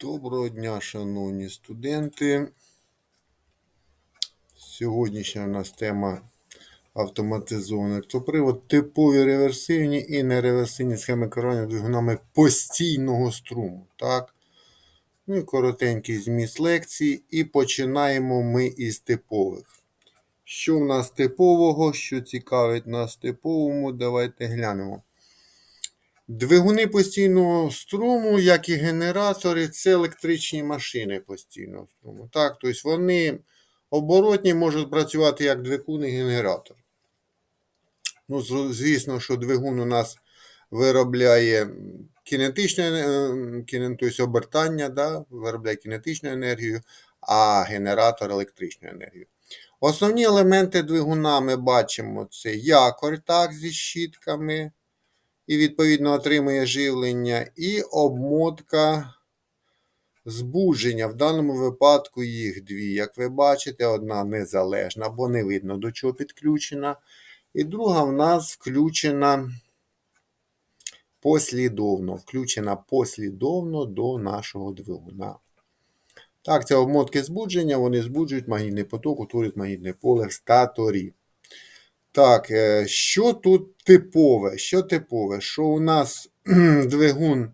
Доброго дня, шановні студенти. Сьогоднішня у нас тема автоматизований електропривод, типові реверсивні і нереверсивні схеми керування двигунами постійного струму. Так? Ну і коротенький зміст лекції. І починаємо ми із типових. Що в нас типового, що цікавить нас типовому, давайте глянемо. Двигуни постійного струму, як і генератори, це електричні машини постійного струму. Так, тобто вони оборотні можуть працювати як двигун і генератор. Ну, звісно, що двигун у нас виробляє кінетичне е, тобто обертання, да, виробляє кінетичну енергію, а генератор електричну енергію. Основні елементи двигуна ми бачимо: це якорь так, зі щітками і відповідно отримує живлення, і обмотка збудження. В даному випадку їх дві. Як ви бачите, одна незалежна, бо не видно до чого підключена. І друга в нас включена послідовно. Включена послідовно до нашого двигуна. Так, це обмотки збудження, вони збуджують магнітний поток, утворюють магнітне поле в статорі. Так, е, що тут типове? Що типове? Що у нас двигун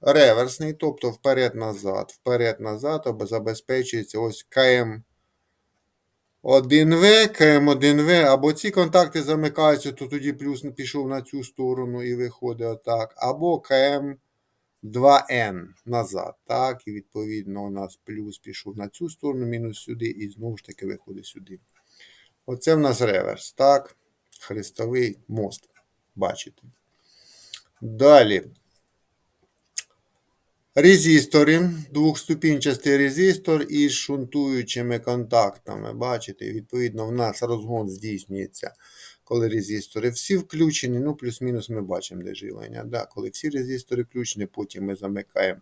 реверсний, тобто вперед-назад, вперед-назад або забезпечується ось КМ 1В, КМ1В, або ці контакти замикаються, то тоді плюс пішов на цю сторону і виходить отак, або КМ2Н назад. Так, і відповідно у нас плюс пішов на цю сторону, мінус сюди, і знову ж таки виходить сюди. Оце в нас реверс, так? Хрестовий мост. Бачите. Далі. Резистори, двохступінчастий резистор із шунтуючими контактами. Бачите, відповідно, в нас розгон здійснюється, коли резистори всі включені. Ну, плюс-мінус ми бачимо, де живлення. Да, коли всі резистори включені, потім ми замикаємо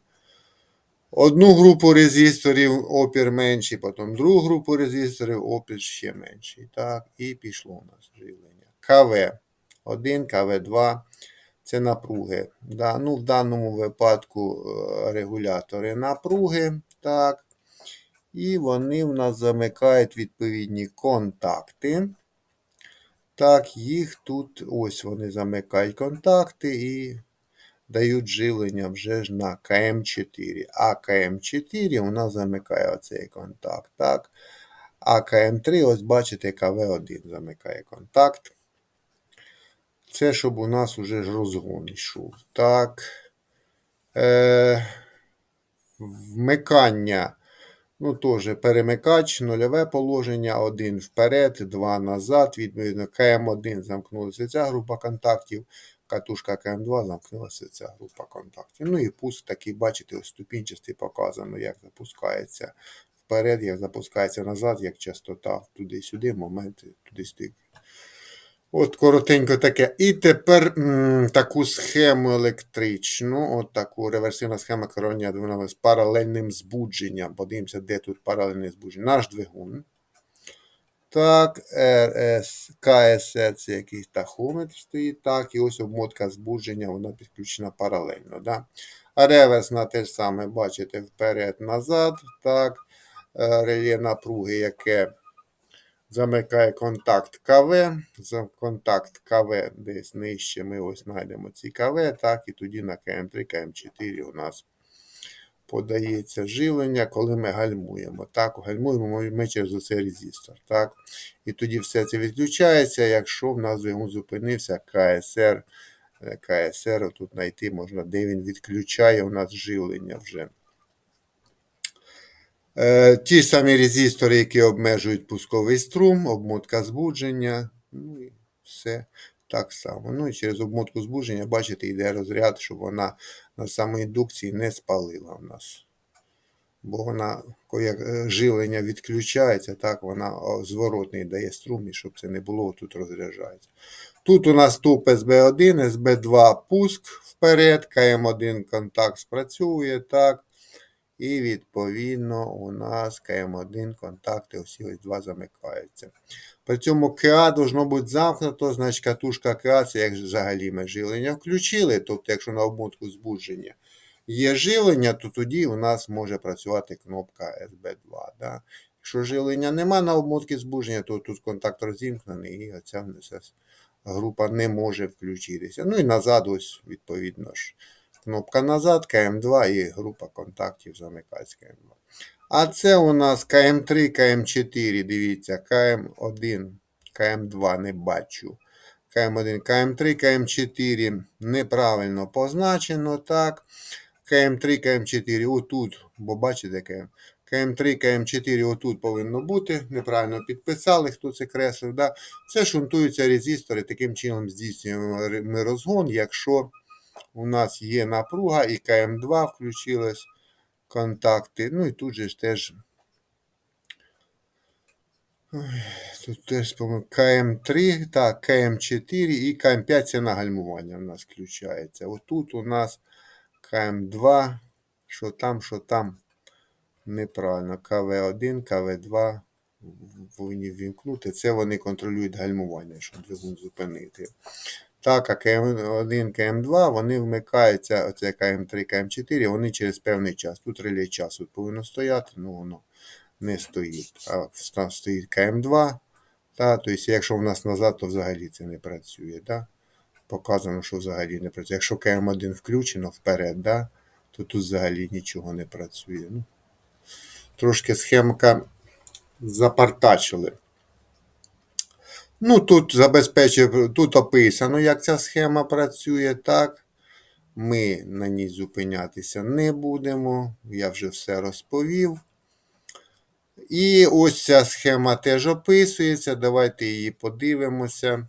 одну групу резисторів, опір менший, потім другу групу резисторів, опір ще менший. Так, і пішло у нас живлення. КВ1, КВ2 це напруги. Да, ну, в даному випадку е, регулятори напруги. Так, і вони в нас замикають відповідні контакти. Так, їх тут ось вони замикають контакти і дають живлення вже ж на КМ4. А КМ4 у нас замикає оцей контакт. Так. А КМ3, ось бачите, КВ1 замикає контакт. Це щоб у нас уже ж розгон йшов. Так. Е, вмикання. Ну, теж перемикач, нульове положення, один вперед, два назад. Відповідно, КМ1 замкнулася ця група контактів, катушка КМ2 замкнулася ця група контактів. Ну і пуск такий, бачите, ось ступінчастий показано, як запускається вперед, як запускається назад, як частота туди-сюди, моменти туди-сюди. От коротенько таке. І тепер м, таку схему електричну, от таку реверсивна схема керування двигуном з паралельним збудженням. Подивимося, де тут паралельне збудження. Наш двигун. Так, РС, КСР це якийсь тахометр стоїть. Так, і ось обмотка збудження, вона підключена паралельно. Да? Реверсна те ж саме, бачите, вперед-назад. Так, е, реле напруги, яке замикає контакт КВ. Контакт КВ десь нижче ми ось знайдемо ці КВ, так, і тоді на КМ3, КМ4 у нас подається живлення, коли ми гальмуємо. Так, гальмуємо ми- через оцей резистор. Так. І тоді все це відключається, якщо в нас двигун зупинився КСР. е, КСР тут знайти можна, де він відключає у нас живлення вже. Е, ті самі резистори, які обмежують пусковий струм, обмотка збудження, ну і все так само. Ну і через обмотку збудження, бачите, йде розряд, щоб вона на самоіндукції не спалила в нас. Бо вона, як е, живлення відключається, так вона зворотний дає струм, і щоб це не було, тут розряджається. Тут у нас топ СБ1, СБ2 пуск вперед, КМ1 контакт спрацьовує, так. І відповідно у нас КМ1 контакти всі ось два замикаються. При цьому КА должно бути замкнуто, значить катушка КА це як взагалі ми живлення включили, тобто якщо на обмотку збудження. є живлення, то тоді у нас може працювати кнопка SB2. Да? Якщо живлення нема на обмотки збудження, то тут контакт розімкнений і оця група не може включитися. Ну і назад, ось, відповідно ж, кнопка назад, КМ2 і група контактів замикається КМ2. А це у нас КМ3, КМ4, дивіться, КМ1, КМ2 не бачу. КМ1, КМ3, КМ4 неправильно позначено, так. КМ3, КМ4 отут, бо бачите, КМ. КМ3, КМ4 отут повинно бути. Неправильно підписали, хто це креслив. Да? Це шунтуються резистори, таким чином здійснюємо ми розгон, якщо у нас є напруга і КМ2 включилось контакти. Ну і тут же ж теж. Тут теж КМ3, так, КМ4 і КМ5 це на гальмування у нас включається. Отут у нас КМ2, що там, що там. Неправильно. КВ1, КВ2 повинні ввімкнути. Це вони контролюють гальмування, щоб двигун зупинити. Так, а КМ1, КМ2, вони вмикаються, оце КМ3, КМ4, вони через певний час. Тут реле часу повинно стояти, ну воно не стоїть. А стоїть КМ2. Та, тобто, якщо в нас назад, то взагалі це не працює. Да? Показано, що взагалі не працює. Якщо КМ1 включено вперед, да, то тут взагалі нічого не працює. Ну, Трошки схемка запартачили. Ну, тут забезпечив, тут описано, як ця схема працює, так. Ми на ній зупинятися не будемо. Я вже все розповів. І ось ця схема теж описується. Давайте її подивимося.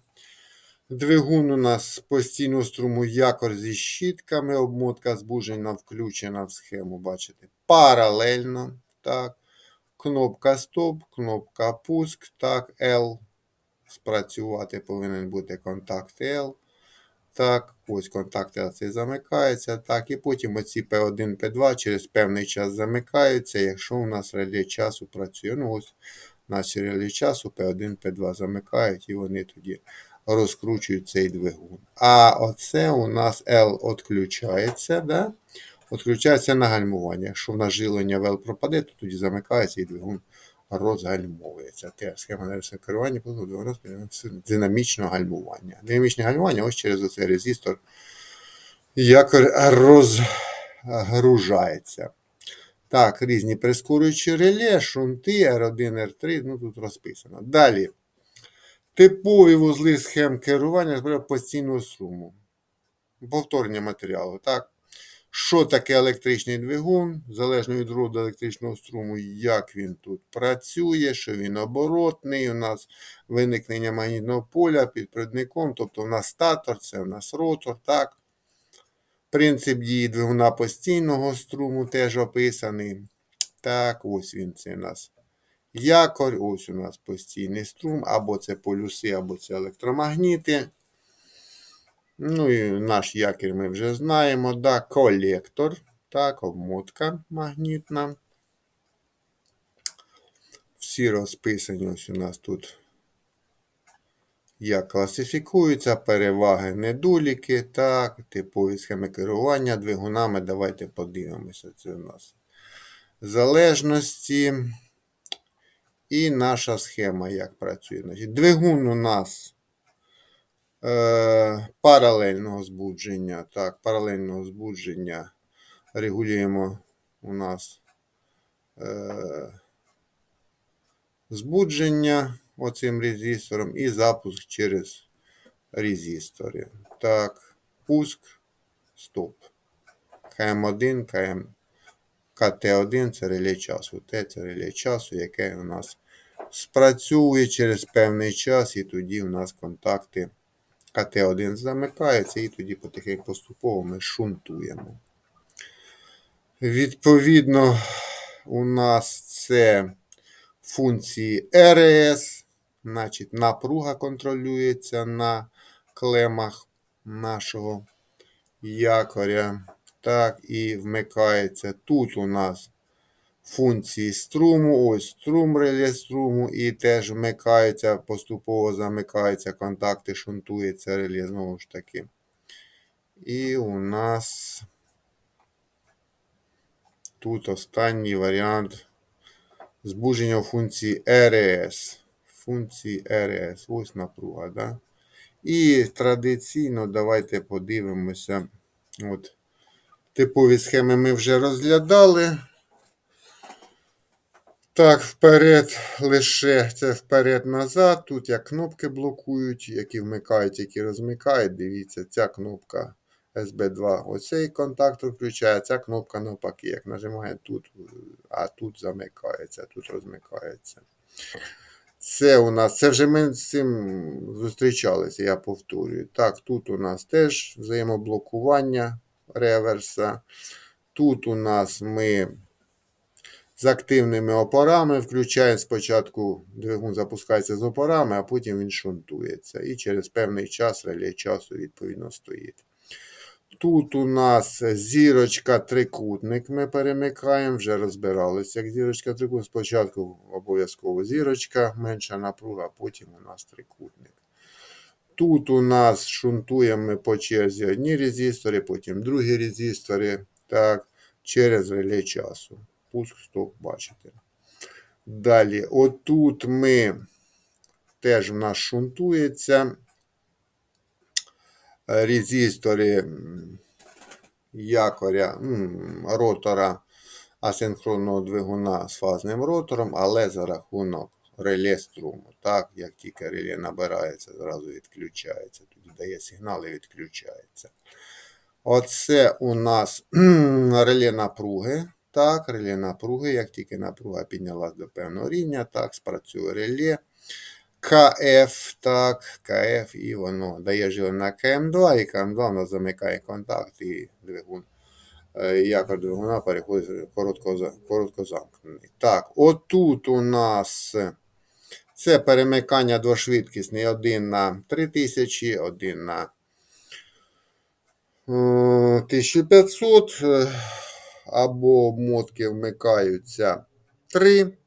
Двигун у нас постійно струму якор зі щітками. Обмотка збуджена включена в схему, бачите, паралельно. Так. Кнопка стоп, кнопка пуск, так, L. Спрацювати повинен бути контакт L. Так, ось контакт L цей замикається. Так, і потім оці P1, P2 через певний час замикаються, якщо у нас реле часу працює. Ну, ось наші реле часу P1, P2 замикають, і вони тоді розкручують цей двигун. А оце у нас L відключається. Да? Відключається на гальмування. Якщо в нас жилення ВЛ пропаде, то тоді замикається і двигун розгальмовується. Те схема навісного керування динамічного гальмування. Динамічне гальмування ось через оцей резистор як розгружається. Так, різні прискорюючі реле, шунти, R1, R3, ну тут розписано. Далі. Типові вузли схем керування збирає постійного струму. Повторення матеріалу. так. Що таке електричний двигун? Залежно від роду електричного струму, як він тут працює, що він оборотний. У нас виникнення магнітного поля під провідником, тобто у нас статор, це у нас ротор. так. Принцип дії двигуна постійного струму теж описаний. Так, ось він це у нас якорь, ось у нас постійний струм, або це полюси, або це електромагніти. Ну і наш якір ми вже знаємо. Да, Колектор. Так, обмотка магнітна. Всі розписані ось у нас тут, як класифікуються, переваги, недоліки. Так, типові схеми керування двигунами. Давайте подивимося. Це у нас залежності. І наша схема як працює. Двигун у нас паралельного збудження. Так, паралельного збудження регулюємо у нас е, збудження оцим резистором і запуск через резистори. Так, пуск, стоп. КМ1, КМ. КТ1 це реле часу. Т це реле часу, яке у нас спрацює через певний час, і тоді у нас контакти КТ1 замикаються, і тоді потихеньку поступово ми шунтуємо. Відповідно, у нас це функції РС, значить, напруга контролюється на клемах нашого якоря. Так, і вмикається. Тут у нас функції струму, ось струм реле струму, і теж вмикається, поступово замикаються контакти, шунтується реле, знову ж таки. І у нас Тут останній варіант збудження функції РС. Функції РС. Ось напруга, да? І традиційно давайте подивимося. От, Типові схеми ми вже розглядали. Так, вперед лише це вперед-назад. Тут як кнопки блокують, які вмикають, які розмикають. Дивіться, ця кнопка SB2. Оцей контактор включає, ця кнопка навпаки. Як нажимає тут, а тут замикається, тут розмикається. Це у нас, це вже ми з цим зустрічалися, я повторюю. Так, тут у нас теж взаємоблокування реверса. Тут у нас ми з активними опорами включаємо спочатку двигун запускається з опорами, а потім він шунтується. І через певний час реле часу відповідно стоїть. Тут у нас зірочка трикутник. Ми перемикаємо, вже розбиралися. Як зірочка трикутник, спочатку обов'язково зірочка, менша напруга, а потім у нас трикутник. Тут у нас шунтуємо ми по черзі одні резистори, потім другі резистори. Так, через реле часу. Пуск, стоп, бачите. Далі, отут ми теж в нас шунтується резистори якоря ротора асинхронного двигуна з фазним ротором, але за рахунок реле струму. Так, як тільки реле набирається, зразу відключається. Тоді дає сигнал і відключається. Оце у нас реле напруги. Так, реле напруги, як тільки напруга піднялась до певного рівня, так, спрацює реле. КФ, так, КФ, і воно дає живлення на КМ2, і КМ2 у нас замикає контакт, і двигун, е, якор двигуна переходить коротко, коротко замкнений. Так, отут у нас це перемикання двошвидкісний, один на 3000, один на 1500, е, або обмотки вмикаються 3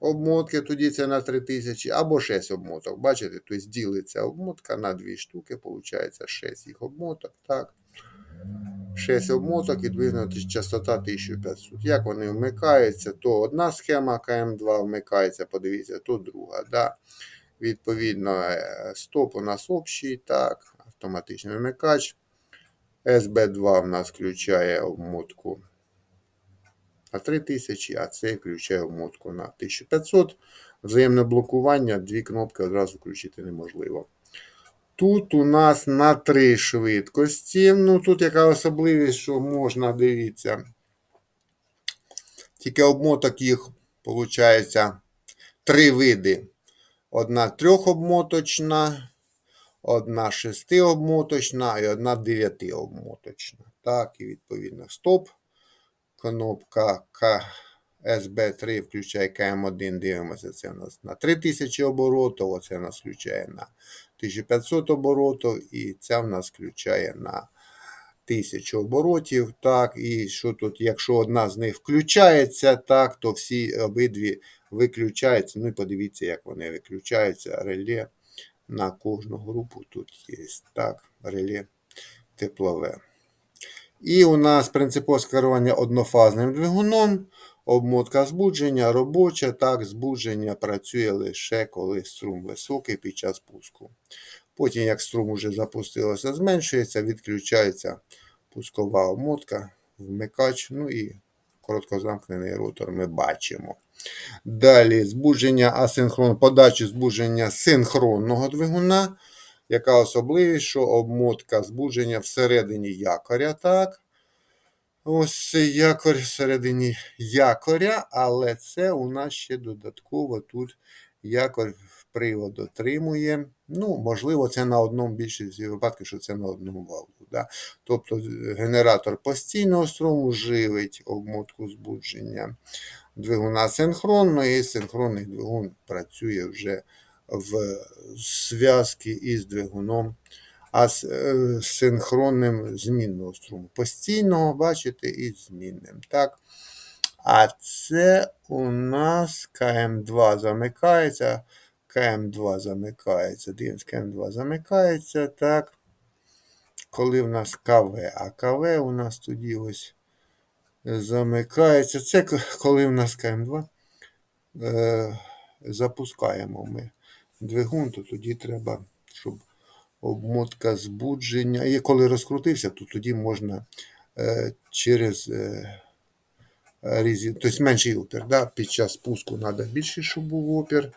обмотки, тоді це на 3000, або 6 обмоток. Бачите, тобто ділиться обмотка на 2 штуки, виходить 6 їх обмоток. так. 6 обмоток, відповідно, частота 1500. Як вони вмикаються, то одна схема КМ2 вмикається, подивіться, то друга. Да? Відповідно, е, стоп у нас общий, так, автоматичний вмикач. СБ2 в нас включає обмотку на 3000, а цей включає вмотку на 1500. Взаємне блокування, дві кнопки одразу включити неможливо. Тут у нас на три швидкості. Ну, Тут яка особливість, що можна, дивіться. Тільки обмоток їх, виходить, три види. Одна трьохобмоточна, одна шестиобмоточна і одна дев'ятиобмоточна. Так, і відповідно стоп кнопка КСБ3 включає КМ1, дивимося, це у нас на 3000 оборотів, оце у нас включає на 1500 оборотів, і це в нас включає на 1000 оборотів. Так, І що тут, якщо одна з них включається, так, то всі обидві виключаються. Ну і подивіться, як вони виключаються. Реле на кожну групу тут є. Так, реле теплове. І у нас принципове керування однофазним двигуном, обмотка збудження, робоча. Так, збудження працює лише коли струм високий під час пуску. Потім, як струм уже запустилося, зменшується, відключається пускова обмотка, вмикач, ну і короткозамкнений ротор ми бачимо. Далі збудження асинхронного, подачі збудження синхронного двигуна. Яка особливість, що обмотка збудження всередині якоря, так? Ось якорь всередині якоря, але це у нас ще додатково тут якорь привод отримує. Ну, можливо, це на одному більшості випадків, що це на одному валу. Да? Тобто генератор постійного струму живить обмотку збудження двигуна синхронно, і синхронний двигун працює вже в зв'язки із двигуном, а з е, синхронним змінного струму. Постійного, бачите, і змінним. Так? А це у нас КМ2 замикається. КМ2 замикається. Дивимось, КМ2 замикається. так. Коли в нас КВ, а КВ у нас тоді ось замикається. Це коли в нас КМ2 е, запускаємо ми двигун, то тоді треба, щоб обмотка збудження. І коли розкрутився, то тоді можна е, через е, різі, тобто менший опір. Да? Під час спуску треба більший, щоб був опір.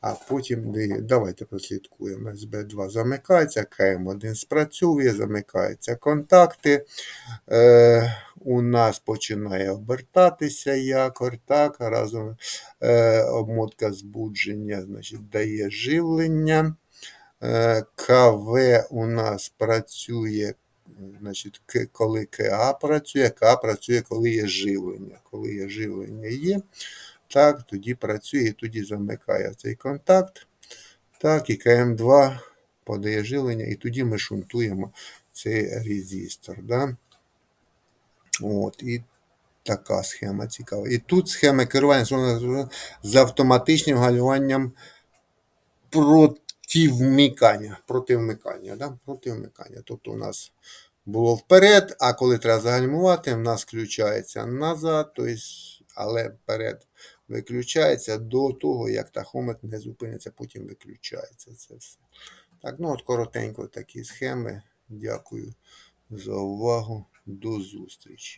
А потім давайте прослідкуємо. СБ2 замикається, КМ1 спрацьовує, замикаються контакти. Е, у нас починає обертатися якорь, так, разом е, обмотка збудження значить, дає живлення. Е, КВ у нас працює, значить, коли КА працює, КА працює, коли є живлення. Коли є живлення є, так, тоді працює і тоді замикає цей контакт. Так, і КМ2 подає живлення, і тоді ми шунтуємо цей резистор. Да? От, і така схема цікава. І тут схема керування з автоматичним гальмуванням проти вмикання. Проти вмикання, да? проти вмикання. Тобто у нас було вперед, а коли треба загальмувати, в нас включається назад, тобто, але вперед виключається до того, як тахометр не зупиниться, потім виключається це все. Так, ну от коротенько такі схеми. Дякую за увагу. До зустрічі.